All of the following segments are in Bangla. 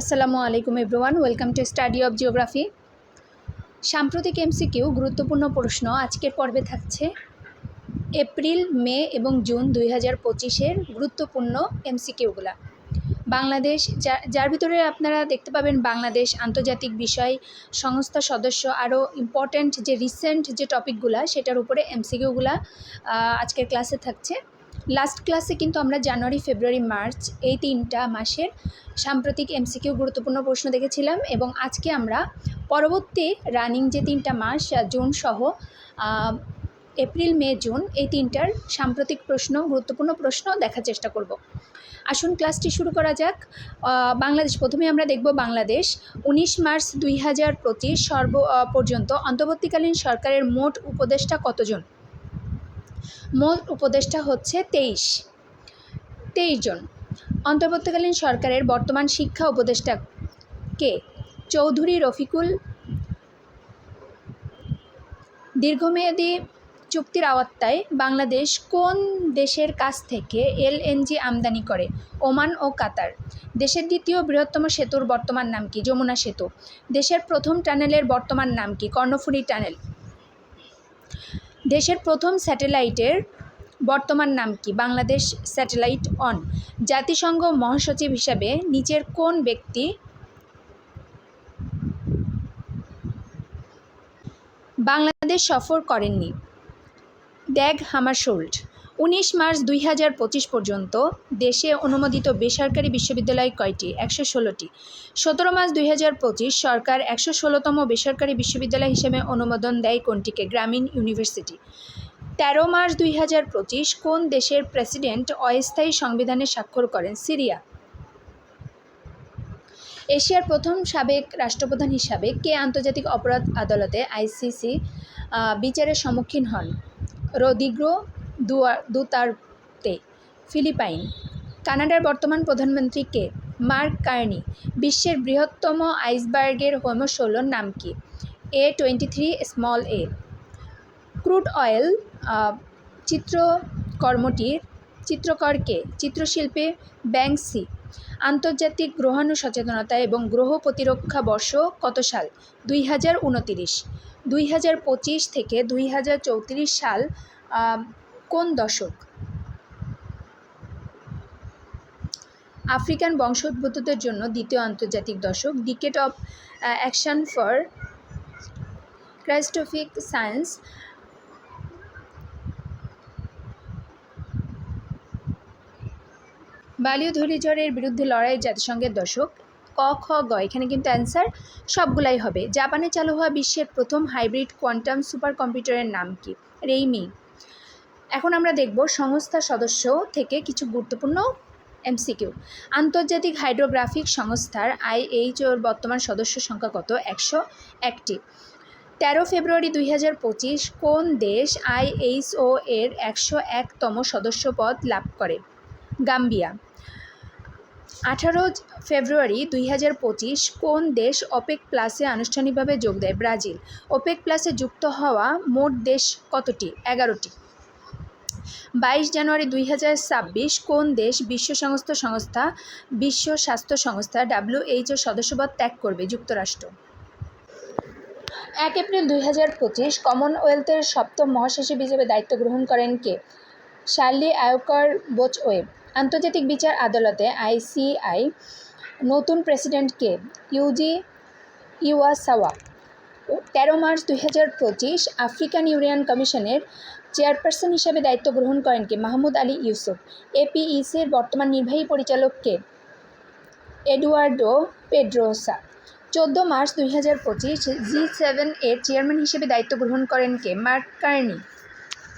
আসসালামু আলাইকুম everyone, welcome to study of geography. সাম্প্রতিক এমসিকিউ গুরুত্বপূর্ণ প্রশ্ন আজকের পর্বে থাকছে, এপ্রিল, মে এবং জুন দুই হাজার পঁচিশের গুরুত্বপূর্ণ এমসিকিউগুলা। বাংলাদেশ যার ভিতরে আপনারা দেখতে পাবেন বাংলাদেশ আন্তর্জাতিক বিষয় সংস্থা সদস্য আরও ইম্পর্ট্যান্ট যে রিসেন্ট যে টপিকগুলা সেটার উপরে এমসিকিউগুলা আজকের ক্লাসে থাকছে। লাস্ট ক্লাসে কিন্তু আমরা জানুয়ারি ফেব্রুয়ারি মার্চ এই তিনটা মাসের সাম্প্রতিক এমসিকিউ গুরুত্বপূর্ণ প্রশ্ন দেখেছিলাম এবং আজকে আমরা পরবর্তী রানিং যে তিনটা মাস জুন সহ এপ্রিল মে জুন এই তিনটার সাম্প্রতিক প্রশ্ন, গুরুত্বপূর্ণ প্রশ্ন দেখার চেষ্টা করব। আসুন ক্লাসটি শুরু করা যাক। বাংলাদেশ। প্রথমে আমরা দেখব বাংলাদেশ। উনিশ মার্চ দুই হাজার পঁচিশ সর্ব পর্যন্ত অন্তর্বর্তীকালীন সরকারের মোট উপদেষ্টা কতজন? মোট উপদেষ্টা হচ্ছে তেইশ। তেইশ জন। অন্তর্বর্তীকালীন সরকারের বর্তমান শিক্ষা উপদেষ্টা কে? চৌধুরী রফিকুল দীর্ঘমেয়াদী চুক্তির আওতায় বাংলাদেশ কোন দেশের কাছ থেকে এলএনজি আমদানি করে? ওমান ও কাতার। দেশের দ্বিতীয় বৃহত্তম সেতুর বর্তমান নাম কি? যমুনা সেতু। দেশের প্রথম টানেলের বর্তমান নাম কি? কর্ণফুলী টানেল। দেশের প্রথম স্যাটেলাইটের বর্তমান নাম কি? Bangladesh satellite one. জাতিসংঘ মহাসচিব হিসাবে নিচের কোন ব্যক্তি বাংলাদেশ সফর করেননি? Dag Hammarskjold. উনিশ মার্চ দুই হাজার পঁচিশ পর্যন্ত দেশে অনুমোদিত বেসরকারি বিশ্ববিদ্যালয় কয়টি? একশো ষোলোটি। সতেরো মার্চ দুই হাজার পঁচিশ সরকার একশো ষোলোতম বেসরকারি বিশ্ববিদ্যালয় হিসেবে অনুমোদন দেয় কোনটিকে? গ্রামীণ ইউনিভার্সিটি। তেরো মার্চ দুই হাজার পঁচিশ কোন দেশের প্রেসিডেন্ট অস্থায়ী সংবিধানে স্বাক্ষর করেন? সিরিয়া। এশিয়ার প্রথম সাবেক রাষ্ট্রপ্রধান হিসাবে কে আন্তর্জাতিক অপরাধ আদালতে আইসিসি বিচারের সম্মুখীন হন? Rodrigo Duterte, Philippine. কানাডার বর্তমান প্রধানমন্ত্রী কে? Mark Carney. বিশ্বের বৃহত্তম আইসবার্গের হোমোসোলোর নাম কি? A twenty three small A. Crude oil চিত্রকর্মটির চিত্রকরকে চিত্রশিল্পে ব্যাংসি আন্তর্জাতিক গ্রহাণু সচেতনতা এবং গ্রহ প্রতিরক্ষা বর্ষ কত সাল? দুই হাজার উনতিরিশ দুই হাজার পঁচিশ থেকে দুই হাজার চৌত্রিশ সাল কোন দশক? আফ্রিকান বংশোদ্ভূতদের জন্য দ্বিতীয় আন্তর্জাতিক দশক decade of action for cryospheric science বালীয় ঘূর্ণিঝড়ের বিরুদ্ধে লড়াই জাতিসংঘের দশক, ক, খ, গ, এখানে কিন্তু অ্যান্সার সবগুলাই হবে। জাপানে চালু হওয়া বিশ্বের প্রথম হাইব্রিড কোয়ান্টাম সুপার কম্পিউটারের নাম কি? রেইমি এখন আমরা দেখব সংস্থার সদস্য থেকে কিছু গুরুত্বপূর্ণ এমসিকিউ। আন্তর্জাতিক হাইড্রোগ্রাফিক সংস্থার আইএইচওর বর্তমান সদস্য সংখ্যা কত? একশো একটি। তেরো ফেব্রুয়ারি দুই হাজার পঁচিশ কোন দেশ আইএইচও এর একশো একতম সদস্যপদ লাভ করে? গাম্বিয়া। আঠারো ফেব্রুয়ারি দুই হাজার পঁচিশ কোন দেশ ওপেক প্লাসে আনুষ্ঠানিকভাবে যোগ দেয়? ব্রাজিল। ওপেক প্লাসে যুক্ত হওয়া মোট দেশ কতটি? এগারোটি। বাইশ জানুয়ারি দুই হাজার ছাব্বিশ কোন দেশ বিশ্ব সংস্থা সংস্থা, বিশ্ব স্বাস্থ্য সংস্থা ডাব্লিউএইচও সদস্যপদ ত্যাগ করবে যুক্তরাষ্ট্র? এক এপ্রিল দুই হাজার পঁচিশ কমনওয়েলথের সপ্তম মহাসচিব হিসেবে দায়িত্ব গ্রহণ করেন কে? শার্লি আয়কর বোচওয়েব আন্তর্জাতিক বিচার আদালতে আইসিআই নতুন প্রেসিডেন্ট কে? ইউজি ইউয়াসাওয়া তেরো মার্চ দুই হাজার পঁচিশ আফ্রিকান ইউনিয়ন কমিশনের চেয়ারপারসন হিসেবে দায়িত্ব গ্রহণ করেন কে? মাহমুদ আলী ইউসুফ। এপিইসির বর্তমান নির্বাহী পরিচালক কে? এডুয়ার্ডো পেড্রোসা। চোদ্দ মার্চ দুই হাজার পঁচিশ জি সেভেন এর চেয়ারম্যান হিসেবে দায়িত্ব গ্রহণ করেন কে? Mark Carney.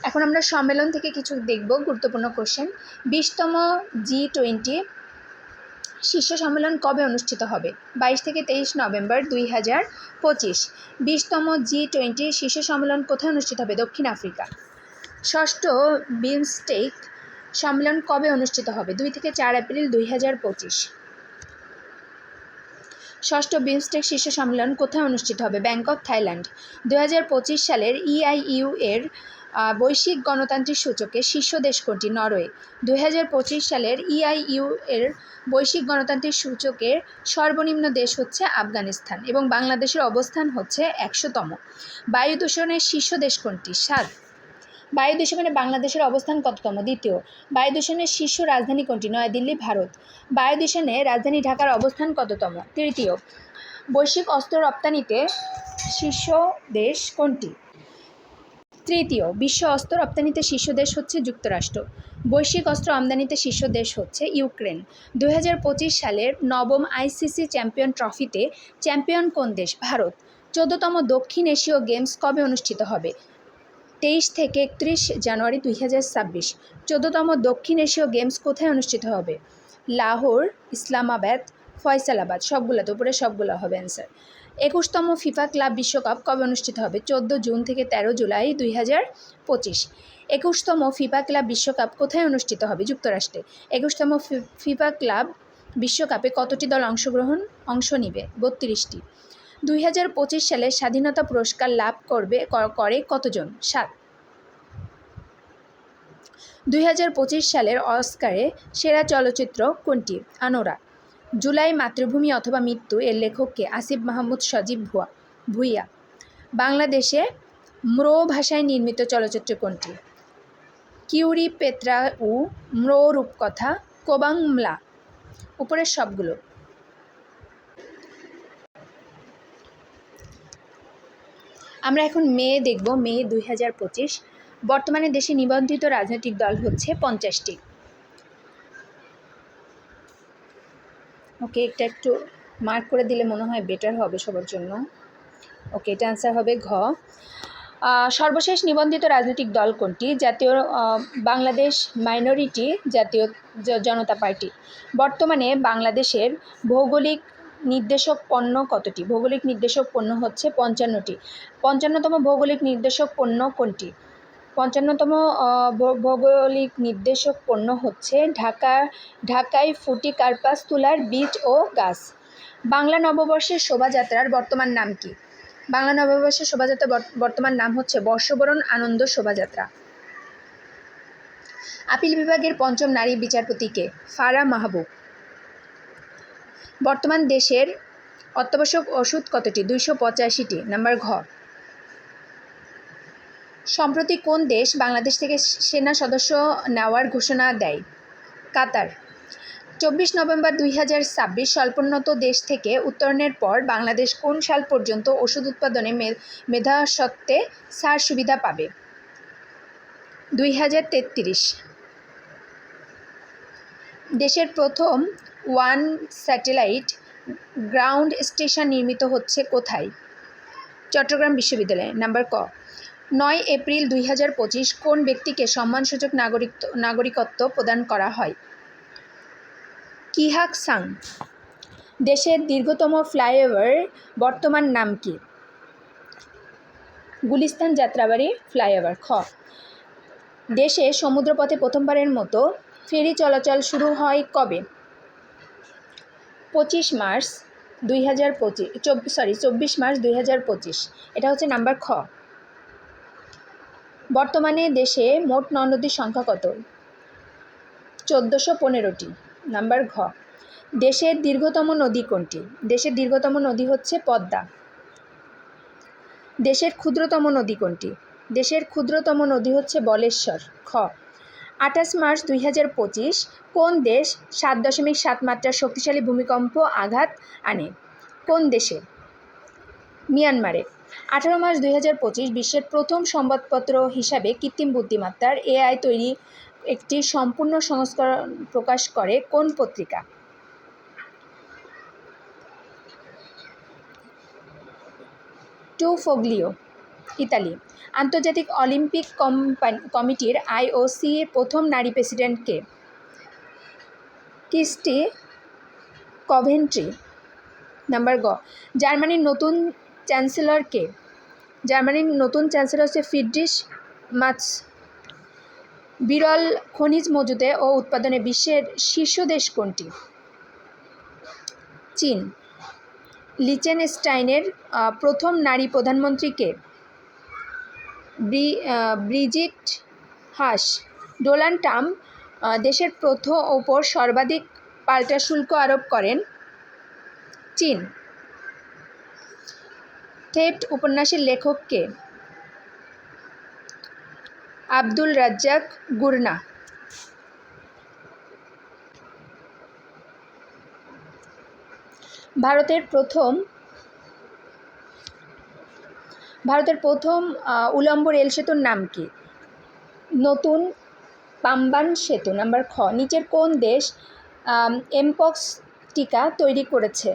এখন আমরা সম্মেলন থেকে কিছু দেখব গুরুত্বপূর্ণ কোশ্চেন। বিশতম জি টোয়েন্টি শীর্ষ সম্মেলন কবে অনুষ্ঠিত হবে? বাইশ থেকে তেইশ নভেম্বর দুই হাজার পঁচিশ। বিশতম জি টোয়েন্টি শীর্ষ সম্মেলন কোথায় অনুষ্ঠিত হবে? দক্ষিণ আফ্রিকা। ষষ্ঠ বিমস্টেক সম্মেলন কবে অনুষ্ঠিত হবে? দুই থেকে চার এপ্রিল দুই হাজার পঁচিশ। ষষ্ঠ বিমস্টেক শীর্ষ সম্মেলন কোথায় অনুষ্ঠিত হবে? Bangkok, Thailand. দু হাজার পঁচিশ সালের ইআইইউ এর বৈশ্বিক গণতান্ত্রিক সূচকে শীর্ষ দেশ কোনটি নরওয়ে। দু হাজার পঁচিশ সালের ইআইইউ এর বৈশ্বিক গণতান্ত্রিক সূচকের সর্বনিম্ন দেশ হচ্ছে আফগানিস্তান এবং বাংলাদেশের অবস্থান হচ্ছে একশোতম। বায়ু দূষণের শীর্ষ দেশ কোনটি সাত। বায়ু দূষণে বাংলাদেশের অবস্থান কততম? দ্বিতীয়, বায়ু দূষণের শীর্ষ রাজধানী কোনটি? নয়াদিল্লি, ভারত। বায়ু দূষণে রাজধানী ঢাকার অবস্থান কততম? তৃতীয়, বৈশ্বিক অস্ত্র রপ্তানিতে শীর্ষ দেশ কোনটি? তৃতীয়, বিশ্ব অস্ত্র রপ্তানিতে শীর্ষ দেশ হচ্ছে যুক্তরাষ্ট্র। বৈশ্বিক অস্ত্র আমদানিতে শীর্ষ দেশ হচ্ছে ইউক্রেন। দু হাজার পঁচিশ সালের নবম আইসিসি চ্যাম্পিয়ন ট্রফিতে চ্যাম্পিয়ন কোন দেশ? ভারত। চোদ্দতম দক্ষিণ এশীয় গেমস কবে অনুষ্ঠিত হবে? তেইশ থেকে একত্রিশ জানুয়ারি দুই হাজার ছাব্বিশ। চোদ্দতম দক্ষিণ এশীয় গেমস কোথায় অনুষ্ঠিত হবে? লাহোর, ইসলামাবাদ, ফয়সালাবাদ সবগুলোতে উপরে সবগুলো হবে অ্যান্সার একুশতম ফিফা ক্লাব বিশ্বকাপ কবে অনুষ্ঠিত হবে? চোদ্দ জুন থেকে তেরো জুলাই দুই হাজার পঁচিশ। একুশতম ফিফা ক্লাব বিশ্বকাপ কোথায় অনুষ্ঠিত হবে? যুক্তরাষ্ট্রে। একুশতম ফিফা ক্লাব বিশ্বকাপে কতটি দল অংশগ্রহণ, অংশ নিবে? বত্রিশটি। দুই হাজার পঁচিশ সালে স্বাধীনতা পুরস্কার লাভ করবে করে কতজন? সাত। দুই সালের অস্কারে সেরা চলচ্চিত্র কোনটি? আনোরা। জুলাই মাতৃভূমি অথবা মৃত্যু এর লেখককে আসিফ মাহমুদ সজীব ভুয়া, ভুইয়া। বাংলাদেশে ম্রো ভাষায় নির্মিত চলচ্চিত্র কোনটি? কিউরি পেত্রা উ ম্রো রূপকথা কোবাংমলা। উপরের সবগুলো। আমরা এখন মে দেখব, মে দুই বর্তমানে দেশে নিবন্ধিত রাজনৈতিক দল হচ্ছে পঞ্চাশটি। ওকে, এটা একটু মার্ক করে দিলে মনে হয় বেটার হবে সবার জন্য। ওকে, এটা অ্যান্সার হবে ঘ। সর্বশেষ নিবন্ধিত রাজনৈতিক দল কোনটি? জাতীয় বাংলাদেশ মাইনরিটি জাতীয় জনতা পার্টি। বর্তমানে বাংলাদেশের ভৌগোলিক নির্দেশক পণ্য কতটি? ভৌগোলিক নির্দেশক পণ্য হচ্ছে পঞ্চান্নটি। পঞ্চান্নতম ভৌগোলিক নির্দেশক পণ্য কোনটি? পঞ্চান্নতম ভৌগোলিক নির্দেশক পণ্য হচ্ছে ঢাকা ঢাকায় ফুটি কার্পাস তুলার বীজ ও গাছ। বাংলা নববর্ষের শোভাযাত্রার বর্তমান নাম কি? বাংলা নববর্ষের শোভাযাত্রা বর্ত- বর্তমান নাম হচ্ছে বর্ষবরণ আনন্দ শোভাযাত্রা। আপিল বিভাগের পঞ্চম নারী বিচারপতিকে ফারা মাহবুব। বর্তমান দেশের অত্যাবশ্যক ওষুধ কতটি? দুইশো পঁচাশিটি। নাম্বার ঘ। সম্প্রতি কোন দেশ বাংলাদেশ থেকে সেনা সদস্য নেওয়ার ঘোষণা দেয়? কাতার। চব্বিশ নভেম্বর দুই হাজার ছাব্বিশ স্বল্পোন্নত দেশ থেকে উত্তরণের পর বাংলাদেশ কোন সাল পর্যন্ত ওষুধ উৎপাদনে মে- মেধা সত্ত্বে ছাড় সুবিধা পাবে? দুই হাজার তেত্রিশ। দেশের প্রথম ওয়ান স্যাটেলাইট গ্রাউন্ড স্টেশন নির্মিত হচ্ছে কোথায়? চট্টগ্রাম বিশ্ববিদ্যালয়ে। নাম্বার ক। নয় এপ্রিল দুই হাজার পঁচিশ কোন ব্যক্তিকে সম্মানসূচক নাগরিক নাগরিকত্ব প্রদান করা হয়? কিহাক সাং। দেশের দীর্ঘতম ফ্লাইওভার বর্তমান নাম কি? গুলিস্তান যাত্রাবাড়ি ফ্লাইওভার। খ। দেশে সমুদ্রপথে প্রথমবারের মতো ফেরি চলাচল শুরু হয় কবে? পঁচিশ মার্চ দুই হাজার পঁচিশ সরি চব্বিশ মার্চ দুই হাজার পঁচিশ। এটা হচ্ছে নাম্বার খ। বর্তমানে দেশে মোট নদ-নদীর সংখ্যা কত? চোদ্দোশো পনেরোটি। নাম্বার ঘ। দেশের দীর্ঘতম নদী কোনটি? দেশের দীর্ঘতম নদী হচ্ছে পদ্মা। দেশের ক্ষুদ্রতম নদী কোনটি? দেশের ক্ষুদ্রতম নদী হচ্ছে বলেশ্বর। খ। আঠাশ মার্চ দুই হাজার পঁচিশ, কোন দেশ সাত দশমিক সাত মাত্রার শক্তিশালী ভূমিকম্প আঘাত আনে? কোন দেশে? মিয়ানমারে। আঠারো মার্চ দুই হাজার পঁচিশ, বিশ্বের প্রথম সংবাদপত্র হিসাবে কৃত্রিম বুদ্ধিমত্তার এআই তৈরি একটি সম্পূর্ণ সংস্করণ প্রকাশ করে কোন পত্রিকা? টু ফোগলিও। ইতালি। আন্তর্জাতিক অলিম্পিক কমিটির আইওসি এর প্রথম নারী প্রেসিডেন্টকে কিস্টি কভেন্ট্রি। নাম্বার গ, জার্মানির নতুন চ্যান্সেলরকে জার্মানির নতুন চ্যান্সেলর হচ্ছে ফিডরিশ মাছ বিরল খনিজ মজুদে ও উৎপাদনে বিশ্বের শীর্ষ দেশ কোনটি? চীন। লিচেনস্টাইনের প্রথম নারী প্রধানমন্ত্রীকে ব্রি ব্রিজিট হাস। ডোনাল্ড ট্রাম্প দেশের প্রথম ওপর সর্বাধিক পাল্টা শুল্ক আরোপ করেন চীন। থেপ্ট উপন্যাসের লেখককে আব্দুল রাজ্জাক গুরনা। ভারতের প্রথম ভারতের প্রথম উলম্ব রেল সেতুর নাম কি? নতুন পাম্বান সেতু, নাম্বার খ। নিচের কোন দেশ এমপক্স টিকা তৈরি করেছে?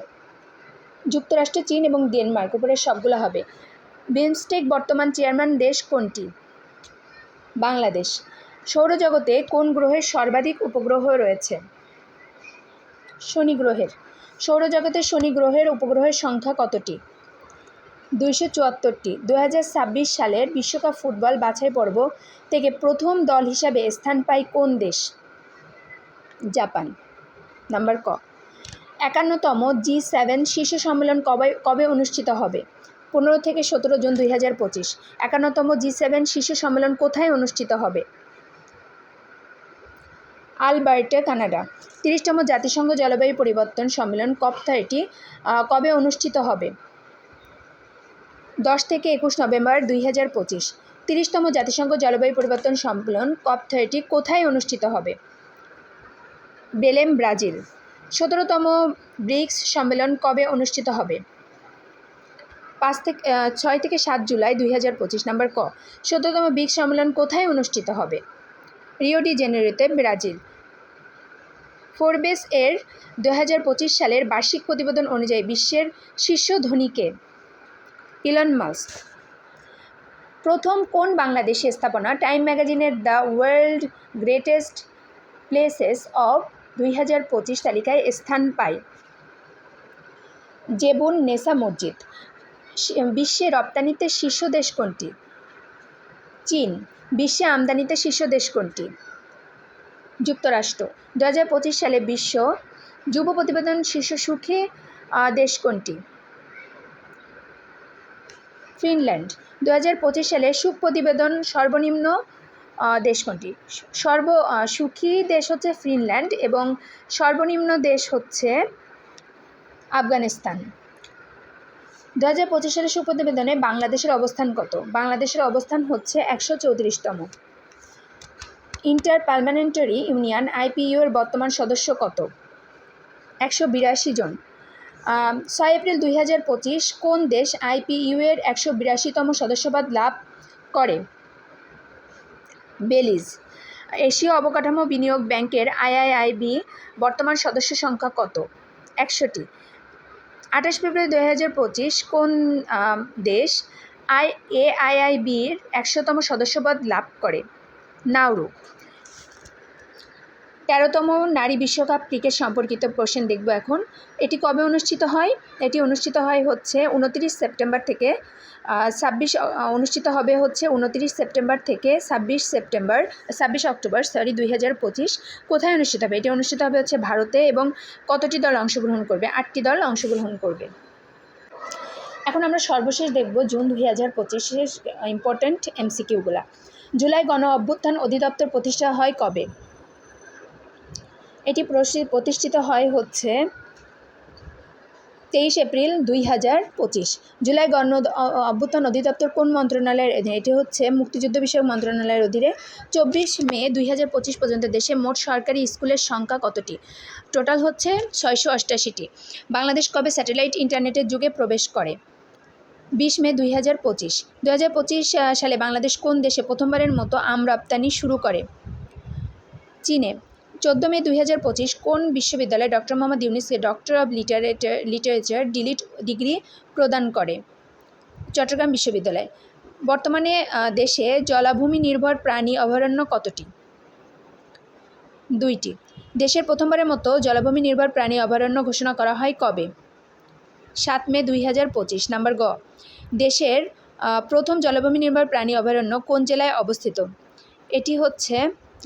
যুক্তরাষ্ট্র, চীন এবং ডেনমার্ক উপরে সবগুলো হবে। বিমস্টেক বর্তমান চেয়ারম্যান দেশ কোনটি? বাংলাদেশ। সৌরজগতে কোন গ্রহের সর্বাধিক উপগ্রহ রয়েছে? শনি গ্রহের। সৌরজগতে শনি গ্রহের উপগ্রহের সংখ্যা কতটি? দুইশো চুয়াত্তরটি। দু হাজার ছাব্বিশ সালের বিশ্বকাপ ফুটবল বাছাই পর্ব থেকে প্রথম দল হিসাবে স্থান পায় কোন দেশ? জাপান। নাম্বার ক। একান্নতম জি সেভেন শীর্ষ সম্মেলন কবে কবে অনুষ্ঠিত হবে? পনেরো থেকে সতেরো জুন দুই হাজার পঁচিশ। একান্নতম জি সেভেন শীর্ষ সম্মেলন কোথায় অনুষ্ঠিত হবে? আলবার্টে, কানাডা। তিরিশতম জাতিসংঘ জলবায়ু পরিবর্তন সম্মেলন কপ থার্টি কবে অনুষ্ঠিত হবে? দশ থেকে একুশ নভেম্বর দুই হাজার পঁচিশ, তিরিশতম জাতিসংঘ জলবায়ু পরিবর্তন সম্মেলন কপ থার্টি কোথায় অনুষ্ঠিত হবে? Belém, Brazil. সতেরোতম ব্রিক্স সম্মেলন কবে অনুষ্ঠিত হবে? পাঁচ থেকে ছয় থেকে সাত জুলাই দুই হাজার পঁচিশ, নাম্বার ক। সতেরোতম ব্রিক্স সম্মেলন কোথায় অনুষ্ঠিত হবে? রিও ডি জেনেরোতে, ব্রাজিল। ফোরবেস এর দু হাজার পঁচিশ সালের বার্ষিক প্রতিবেদন অনুযায়ী বিশ্বের শীর্ষ ধনীকে ইলন মাস্ক। প্রথম কোন বাংলাদেশি স্থাপনা? টাইম ম্যাগাজিনের the world greatest places of দুই হাজার পঁচিশ তালিকায় স্থান পায়। জেবুন নেসা মসজিদ। বিশ্বে রপ্তানিতে শীর্ষ দেশ কোনটি? চীন। বিশ্বে আমদানিতে শীর্ষ দেশ কোনটি? যুক্তরাষ্ট্র। দু হাজার পঁচিশ সালে বিশ্ব যুব প্রতিবেদন শীর্ষ সুখী দেশ কোনটি? ফিনল্যান্ড। দু হাজার পঁচিশ সালে সুখ প্রতিবেদন সর্বনিম্ন দেশ কোনটি সর্ব সুখী দেশ হচ্ছে ফিনল্যান্ড এবং সর্বনিম্ন দেশ হচ্ছে আফগানিস্তান। দু হাজার পঁচিশ সালের সুপ্রতিবেদনে বাংলাদেশের অবস্থান কত? বাংলাদেশের অবস্থান হচ্ছে একশো চৌত্রিশতম। ইন্টার পার্মানেন্টারি ইউনিয়ন আইপিইউ এর বর্তমান সদস্য কত? একশো বিরাশি জন। ছয় এপ্রিল দুই হাজার পঁচিশ কোন দেশ আইপিইউ এর একশো বিরাশিতম সদস্যপদ লাভ করে? বেলিজ। এশীয় অবকাঠামো বিনিয়োগ ব্যাংকের আইআইআইবি বর্তমান সদস্য সংখ্যা কত? একশোটি। আঠাশ ফেব্রুয়ারি দুই হাজার পঁচিশ কোন দেশ আই এআইআইবির একশোতম সদস্যপদ লাভ করে? নাউরু তেরোতম নারী বিশ্বকাপ ক্রিকেট সম্পর্কিত কোশ্চেন দেখব এখন। এটি কবে অনুষ্ঠিত হয়? এটি অনুষ্ঠিত হয় হচ্ছে উনতিরিশ সেপ্টেম্বর থেকে ছাব্বিশ অনুষ্ঠিত হবে হচ্ছে উনতিরিশ সেপ্টেম্বর থেকে ছাব্বিশ সেপ্টেম্বর, ছাব্বিশ অক্টোবর, সরি, দুই হাজার পঁচিশ। কোথায় অনুষ্ঠিত হবে? এটি অনুষ্ঠিত হবে হচ্ছে ভারতে এবং কতটি দল অংশগ্রহণ করবে? আটটি দল অংশগ্রহণ করবে। এখন আমরা সর্বশেষ দেখব জুন দুই হাজার পঁচিশের ইম্পর্ট্যান্ট এমসিকিউগুলা জুলাই গণ অভ্যুত্থান অধিদপ্তর প্রতিষ্ঠা হয় কবে? এটি প্রতিষ্ঠিত হয় হচ্ছে তেইশ এপ্রিল দুই হাজার পঁচিশ। জুলাই গণ অভ্যুত্থান অধিদপ্তর কোন মন্ত্রণালয়ের অধীনে? এটি হচ্ছে মুক্তিযুদ্ধ বিষয়ক মন্ত্রণালয়ের অধীনে। চব্বিশ মে দুই হাজার পঁচিশ পর্যন্ত দেশে মোট সরকারি স্কুলের সংখ্যা কতটি? টোটাল হচ্ছে ছয়শো অষ্টাশিটি। বাংলাদেশ কবে স্যাটেলাইট ইন্টারনেটের যুগে প্রবেশ করে? বিশ মে দুই হাজার পঁচিশ। দু হাজার পঁচিশ সালে বাংলাদেশ কোন দেশে প্রথমবারের মতো আম রপ্তানি শুরু করে? চীনে। চোদ্দ মে দুই হাজার পঁচিশ কোন বিশ্ববিদ্যালয়ে doctor Mohammad ইউনিসকে doctor of literature literature DLitt degree প্রদান করে? চট্টগ্রাম বিশ্ববিদ্যালয়। বর্তমানে দেশে জলাভূমি নির্ভর প্রাণী অভয়ারণ্য কতটি? দুইটি। দেশের প্রথমবারের মতো জলাভূমি নির্ভর প্রাণী অভয়ারণ্য ঘোষণা করা হয় কবে? সাত মে দুই হাজার পঁচিশ। নাম্বার গ। দেশের প্রথম জলাভূমি নির্ভর প্রাণী অভয়ারণ্য কোন জেলায় অবস্থিত? এটি হচ্ছে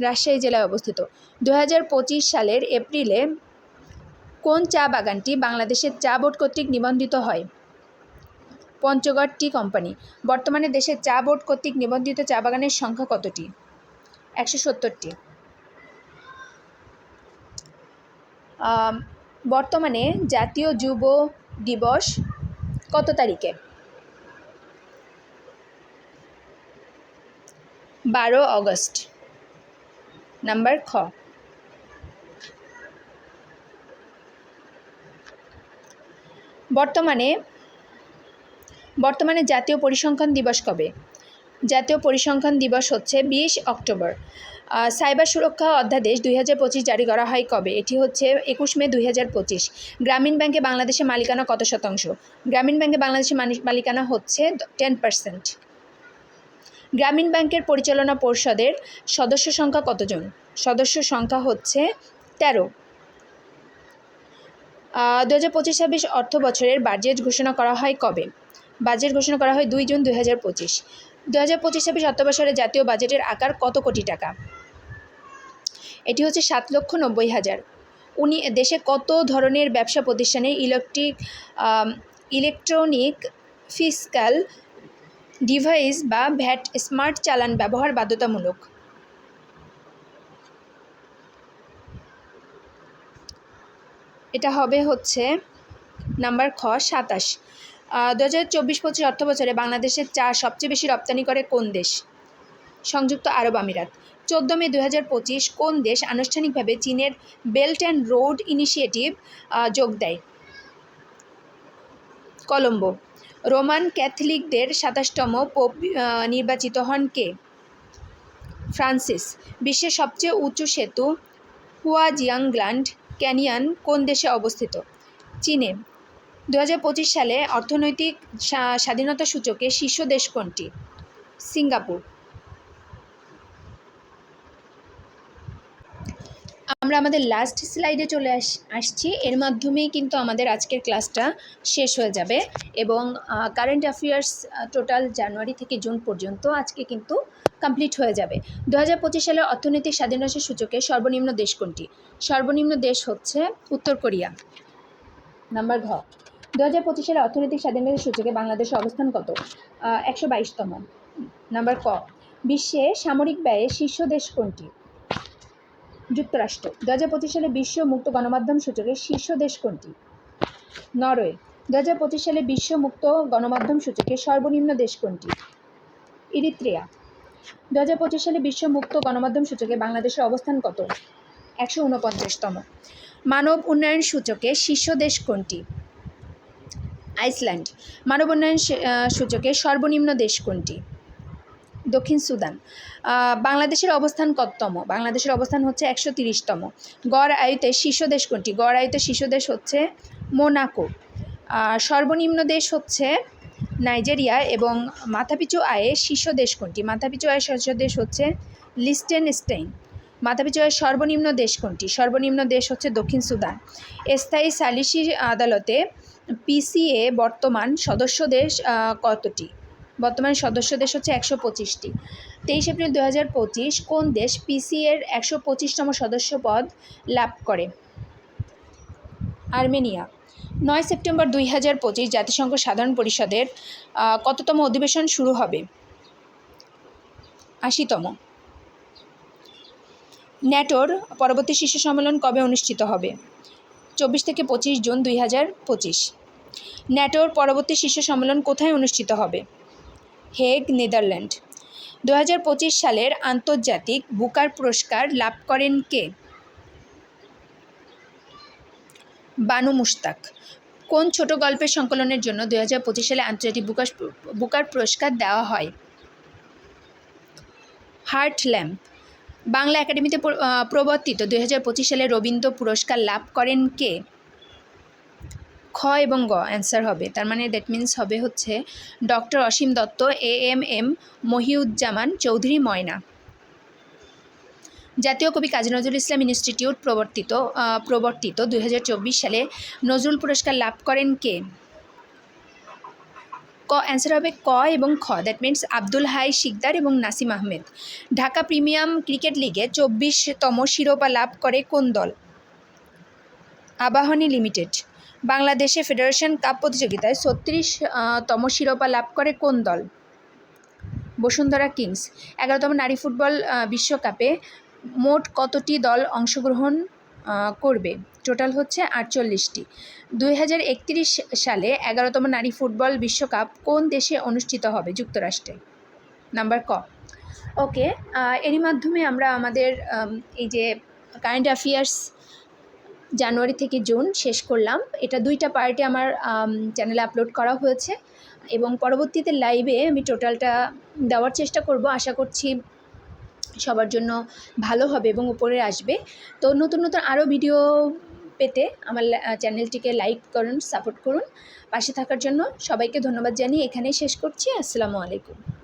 রাজশাহী জেলায় অবস্থিত। দু হাজার পঁচিশ সালের এপ্রিলে কোন চা বাগানটি বাংলাদেশের চা বোর্ড কর্তৃক নিবন্ধিত হয়? Panchagarh tea company. বর্তমানে দেশে চা বোর্ড কর্তৃক নিবন্ধিত চা বাগানের সংখ্যা কতটি? একশো সত্তরটি। বর্তমানে জাতীয় যুব দিবস কত তারিখে? বারো অগস্ট। নাম্বার খ। বর্তমানে বর্তমানে জাতীয় পরিসংখ্যান দিবস কবে? জাতীয় পরিসংখ্যান দিবস হচ্ছে বিশ অক্টোবর। সাইবার সুরক্ষা অধ্যাদেশ দুই হাজার পঁচিশ জারি করা হয় কবে? এটি হচ্ছে একুশ মে দুই হাজার পঁচিশ। গ্রামীণ ব্যাংকে বাংলাদেশের মালিকানা কত শতাংশ? গ্রামীণ ব্যাংকে বাংলাদেশের মালিকানা হচ্ছে টেন পার্সেন্ট। গ্রামীণ ব্যাংকের পরিচালনা পরিষদের সদস্য সংখ্যা কতজন? সদস্য সংখ্যা হচ্ছে তেরো। দু হাজার পঁচিশ ছাব্বিশ অর্থ বছরের বাজেট ঘোষণা করা হয় কবে? বাজেট ঘোষণা করা হয় দুই জুন দুই হাজার পঁচিশ। দু হাজার পঁচিশ ছাব্বিশ অর্থ বছরে জাতীয় বাজেটের আকার কত কোটি টাকা? এটি হচ্ছে সাত লক্ষ নব্বই হাজার। উনি দেশে কত ধরনের ব্যবসা প্রতিষ্ঠানে ইলেকট্রিক ইলেকট্রনিক ফিসক্যাল ডিভাইস বা ভ্যাট স্মার্ট চালান ব্যবহার বাধ্যতামূলক। এটা হবে হচ্ছে নাম্বার খ, সাতাশ। দু হাজার চব্বিশ পঁচিশ অর্থ বছরে বাংলাদেশের চা সবচেয়ে বেশি রপ্তানি করে কোন দেশ? সংযুক্ত আরব আমিরাত। চোদ্দ মে দু হাজার পঁচিশ কোন দেশ আনুষ্ঠানিকভাবে চীনের বেল্ট অ্যান্ড রোড ইনিশিয়েটিভ যোগ দেয়? কলম্বো। রোমান ক্যাথলিকদের সাতাশতম পোপ নির্বাচিত হন কে? ফ্রান্সিস। বিশ্বের সবচেয়ে উঁচু সেতু হুয়াজিয়াংগ্ল্যান্ড ক্যানিয়ান কোন দেশে অবস্থিত? চীনে। দু সালে অর্থনৈতিক স্বাধীনতা সূচকে শীর্ষ দেশ কোনটি? সিঙ্গাপুর। আমরা আমাদের লাস্ট স্লাইডে চলে আস, আসছি। এর মাধ্যমেই কিন্তু আমাদের আজকের ক্লাসটা শেষ হয়ে যাবে এবং কারেন্ট অ্যাফেয়ার্স টোটাল জানুয়ারি থেকে জুন পর্যন্ত আজকে কিন্তু কমপ্লিট হয়ে যাবে। দু হাজার পঁচিশ সালের অর্থনৈতিক স্বাধীনতা সূচকে সর্বনিম্ন দেশ কোনটি? সর্বনিম্ন দেশ হচ্ছে উত্তর কোরিয়া। নাম্বার ঘ। দু হাজার পঁচিশ সালে অর্থনৈতিক স্বাধীনতা সূচকে বাংলাদেশের অবস্থান কত? একশো বাইশতম। নাম্বার ক। বিশ্বে সামরিক ব্যয়ে শীর্ষ দেশ কোনটি? যুক্তরাষ্ট্র। দু হাজার পঁচিশ সালে বিশ্ব মুক্ত গণমাধ্যম সূচকে শীর্ষ দেশ কোনটি? নরওয়ে। দু হাজার পঁচিশ সালে বিশ্ব মুক্ত গণমাধ্যম সূচকে সর্বনিম্ন দেশ কোনটি? ইরিত্রিয়া। দু হাজার পঁচিশ সালে বিশ্ব মুক্ত গণমাধ্যম সূচকে বাংলাদেশের অবস্থান কত? একশো উনপঞ্চাশতম। মানব উন্নয়ন সূচকে শীর্ষ দেশ কোনটি? আইসল্যান্ড। মানব উন্নয়ন সূচকে সর্বনিম্ন দেশ কোনটি? দক্ষিণ সুদান। বাংলাদেশের অবস্থান কততম? বাংলাদেশের অবস্থান হচ্ছে একশো তিরিশতম। গড় আয়ুতে শীর্ষ দেশ কোনটি? গড় আয়ুতে শীর্ষ দেশ হচ্ছে মোনাকো। সর্বনিম্ন দেশ হচ্ছে নাইজেরিয়া এবং মাথাপিছু আয়ে শীর্ষ দেশ কোনটি? মাথাপিছু আয়ে শীর্ষ দেশ হচ্ছে লিস্টেনস্টেইন মাথাপিছু আয়ের সর্বনিম্ন দেশ কোনটি? সর্বনিম্ন দেশ হচ্ছে দক্ষিণ সুদান। স্থায়ী সালিসি আদালতে পিসিএ বর্তমান সদস্য দেশ কতটি? বর্তমান সদস্য দেশ হচ্ছে একশো পঁচিশটি। তেইশ এপ্রিল দু হাজার পঁচিশ কোন দেশ পিসি এর একশো পঁচিশতম সদস্য পদ লাভ করে? আর্মেনিয়া। নয় সেপ্টেম্বর দুই হাজার পঁচিশ জাতিসংঘ সাধারণ পরিষদের কততম অধিবেশন শুরু হবে? আশিতম। ন্যাটোর পরবর্তী শীর্ষ সম্মেলন কবে অনুষ্ঠিত হবে? চব্বিশ থেকে পঁচিশ জুন দুই হাজার পঁচিশ। ন্যাটোর পরবর্তী শীর্ষ সম্মেলন কোথায় অনুষ্ঠিত হবে? Hague, Netherland. দু হাজার পঁচিশ সালের আন্তর্জাতিক বুকার পুরস্কার লাভ করেন কে? বানু মুশতাক। কোন ছোট গল্পের সংকলনের জন্য দু হাজার পঁচিশ সালে আন্তর্জাতিক বুকার বুকার পুরস্কার দেওয়া হয়? Heart lamp. বাংলা একাডেমিতে প্রবর্তিত দুই হাজার পঁচিশ সালে রবীন্দ্র পুরস্কার লাভ করেন কে? খ এবং গ অ্যান্সার হবে। তার মানে দ্যাট মিন্স হবে হচ্ছে doctor Asim Dutta A M M Mohiuzzaman Chowdhury Moyna. জাতীয় কবি কাজী নজরুল ইসলাম ইনস্টিটিউট প্রবর্তিত প্রবর্তিত দুই হাজার চব্বিশ সালে নজরুল পুরস্কার লাভ করেন কে? ক অ্যান্সার হবে ক এবং খ। দ্যাট মিন্স আব্দুল হাই শিকদার এবং নাসিম আহমেদ। ঢাকা প্রিমিয়াম ক্রিকেট লিগে চব্বিশতম শিরোপা লাভ করে কোন দল? আবাহনী লিমিটেড। বাংলাদেশে ফেডারেশন কাপ প্রতিযোগিতায় ছত্রিশ তম শিরোপা লাভ করে কোন দল? বসুন্ধরা কিংস এগারোতম নারী ফুটবল বিশ্বকাপে মোট কতটি দল অংশগ্রহণ করবে? টোটাল হচ্ছে আটচল্লিশটি। দুই হাজার একত্রিশ সালে এগারোতম নারী ফুটবল বিশ্বকাপ কোন দেশে অনুষ্ঠিত হবে যুক্তরাষ্ট্রে? নাম্বার ক। ওকে এরই মাধ্যমে আমরা আমাদের এই যে কারেন্ট অ্যাফেয়ার্স জানুয়ারি থেকে জুন শেষ করলাম। এটা দুইটা পার্টে আমার চ্যানেলে আপলোড করা হয়েছে। এবং পরবর্তীতে লাইভে আমি টোটালটা দেওয়ার চেষ্টা করব। আশা করছি সবার জন্য ভালো হবে এবং উপরে আসবে। তো নতুন নতুন আরও ভিডিও পেতে আমার চ্যানেলটিকে লাইক করুন সাপোর্ট করুন। পাশে থাকার জন্য সবাইকে ধন্যবাদ জানিয়ে এখানেই শেষ করছি। আসসালামু আলাইকুম।